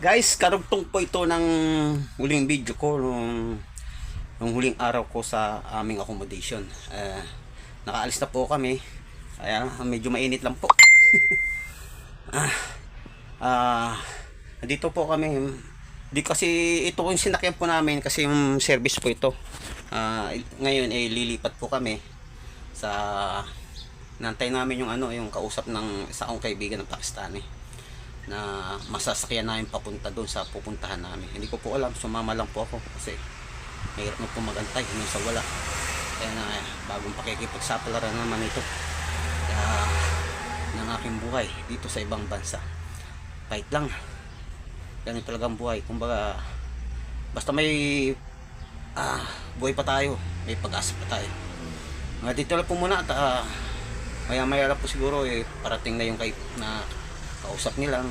Guys, karugtong po ito ng huling video ko nung, nung huling araw ko sa aming accommodation. Eh, nakaalis na po kami. Kaya medyo mainit lang po. ah, ah, dito po kami. Di kasi ito yung sinakyan po namin kasi yung service po ito. Ah, ngayon ay lilipat po kami sa nantay namin yung ano yung kausap ng isa kong kaibigan ng Pakistani na masasakyan namin papunta doon sa pupuntahan namin. Hindi ko po alam, sumama lang po ako kasi mahirap na po magantay hanggang sa wala. Kaya na bagong pakikipagsapalaran naman ito. Kaya ng aking buhay dito sa ibang bansa. Kahit lang. Ganun talagang buhay. Kumbaga, basta may ah, buhay pa tayo, may pag-asa pa tayo. Mga dito lang po muna at ah, maya maya lang po siguro eh, parating na yung kay na kausap nila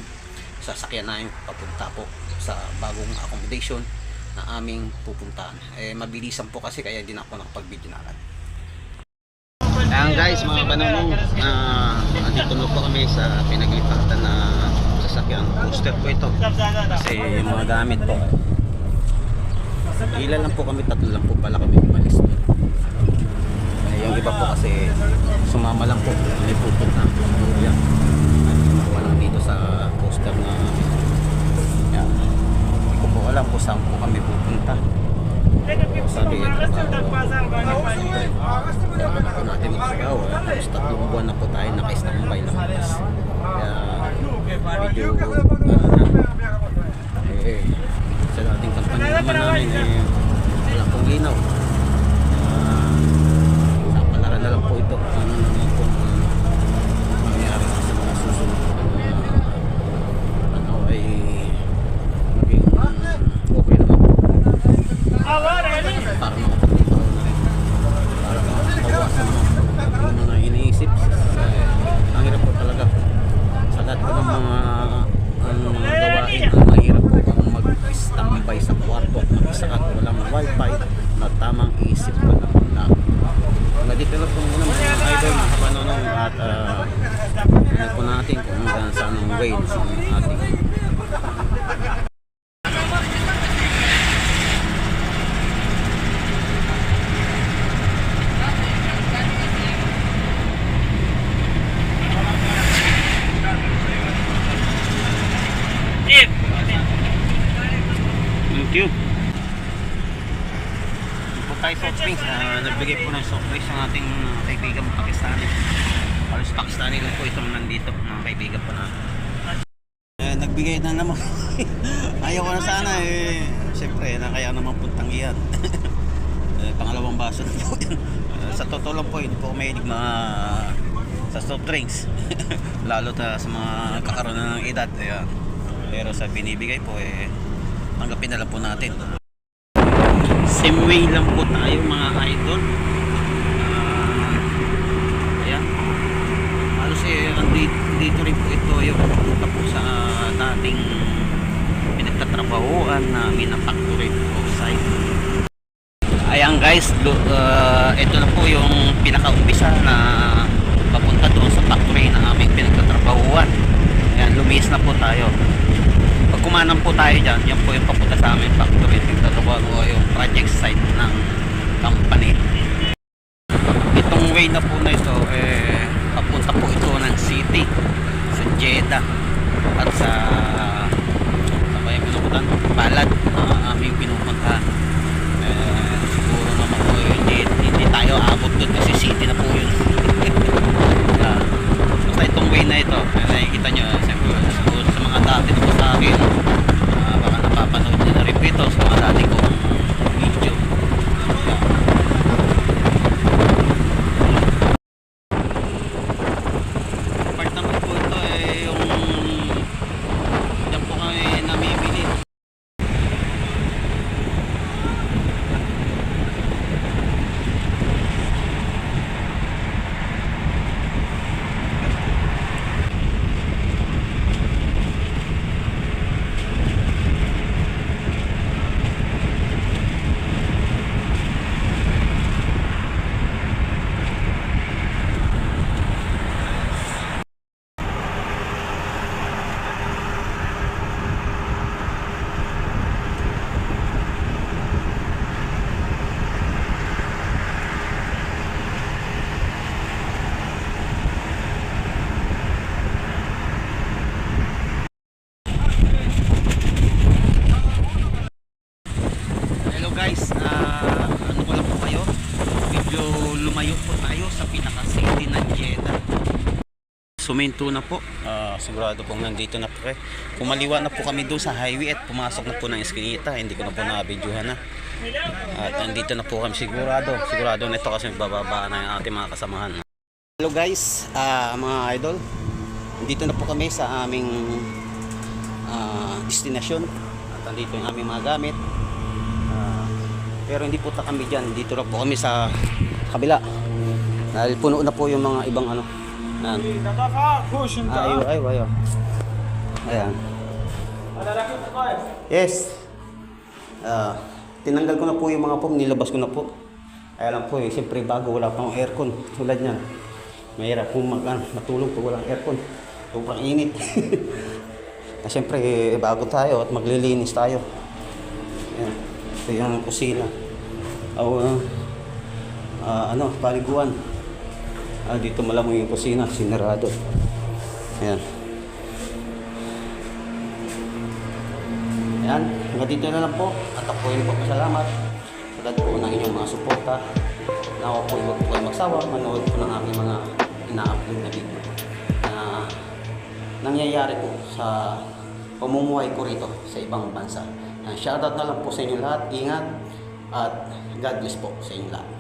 sasakyan na yung papunta po sa bagong accommodation na aming pupuntahan. Eh mabilisan po kasi kaya din ako nakapag-video Ayan guys mga panamong uh, andito na po kami sa pinaglipatan na sasakyan. Poster po ito. Kasi yung mga gamit po ilan lang po kami tatlo lang po pala kami umalis eh, yung iba po kasi sumama lang po may pupunta. Yan. dito sa poster na yan. Hindi ko po alam kung saan po kami pupunta. Sabi, trabaho. Kaya po natin magtrabaho. eh. Halos tatlong buwan na po tayo naka-standby lang. Kaya medyo uh, eh, sa dating kampanya naman namin eh, wala pong ginaw. Kaya sa palaran na lang po ito. Ano naman po mangyayari sa mga susunod na ano ay maging okay naman po. Para makapagpunta para makabawasan mo yung mga iniisip. Eh, ang hirap po talaga. Sa lahat po ng mga ang mga gawain, ang mahirap po kung mag-standby sa kwarto at mag-isa ka at walang wifi na tamang isip ka na lang. Hanggang dito lang po muna mga idol, mga kapanonong at uh, ano po natin kung hanggang saan ang way ng ating Thank you. Po tayo soft drinks. Ah, nagbigay po ng soft drinks ang ating mga kaibigan Pakistani. Halos Pakistani lang po itong nandito, mga kaibigan po natin. Eh, nagbigay na naman. Ayaw ko na sana eh. Siyempre, na kaya naman puntang iyan. eh, pangalawang baso na po yun. Eh, sa totoo lang po, hindi po mahilig mga sa soft drinks. Lalo ta sa mga kakaroon na ng edad. Ayan. Pero sa binibigay po eh, tanggapin na lang po natin. Same way lang po tayo mga idol. Ah, ayan. Halos eh, andito, dito rin po ito yung pupunta po sa dating pinagtatrabahoan na factory o site. Ayan guys, ah, ito na po yung pinakaumpisa na papunta doon sa factory na aming pinagtatrabahuan. Ayan, lumis na po tayo. Pag kumanan po tayo dyan, yan po yung papunta sa aming factory. Pinagtatrabaho yung project site ng company. Itong way na po na ito, eh, papunta po ito ng city sa Jeddah at sa sa ba yung pinupuntahan? Balad na aming pinupuntahan eh, siguro naman po hindi, hindi tayo abot doon kasi city na po yun Ah, basta itong way na ito eh, nakikita nyo eh, siguro, siguro sa mga dati na po sa akin ah, baka napapanood nyo na rin po ito sa mga dati kong video Yeah. part naman po ito eh yung medyo lumayo po tayo sa pinaka-city ng Jeddah. Suminto na po. Ah, sigurado pong nandito na po kayo. Kumaliwa na po kami doon sa highway at pumasok na po ng Eskinita. Hindi ko na po na-videohan na. At nandito na po kami sigurado. Sigurado na ito kasi bababa na yung ating mga kasamahan. Hello guys, ah, mga idol. Dito na po kami sa aming ah, destinasyon. At nandito yung aming mga gamit. Ah, pero hindi po ta kami dyan. Dito na po kami sa kabila. Dahil puno na po yung mga ibang ano. Yan. Ayo, ayo, ayo. Ayan. Yes. Ah, tinanggal ko na po yung mga foam, nilabas ko na po. Kaya lang po, eh, siyempre bago wala pang aircon. Tulad niyan. Mahirap kung mag, ano, matulog pag walang aircon. Sobrang init. Kasi siyempre, eh, bago tayo at maglilinis tayo. Ayan. Ito yung kusina. O, ah, ah, ano, paliguan. Ah, dito malamang yung kusina, sinarado. Ayan. Ayan, hanggang dito na lang po. At ako yung pagpasalamat. Sagad po ng inyong mga suporta. Na ako po huwag po kayo magsawa. Manood po ng aming mga ina-upload na video. Na nangyayari po sa pamumuhay ko rito sa ibang bansa. Ayan, Shoutout na lang po sa inyo lahat. Ingat. At God bless po sa inyo lahat.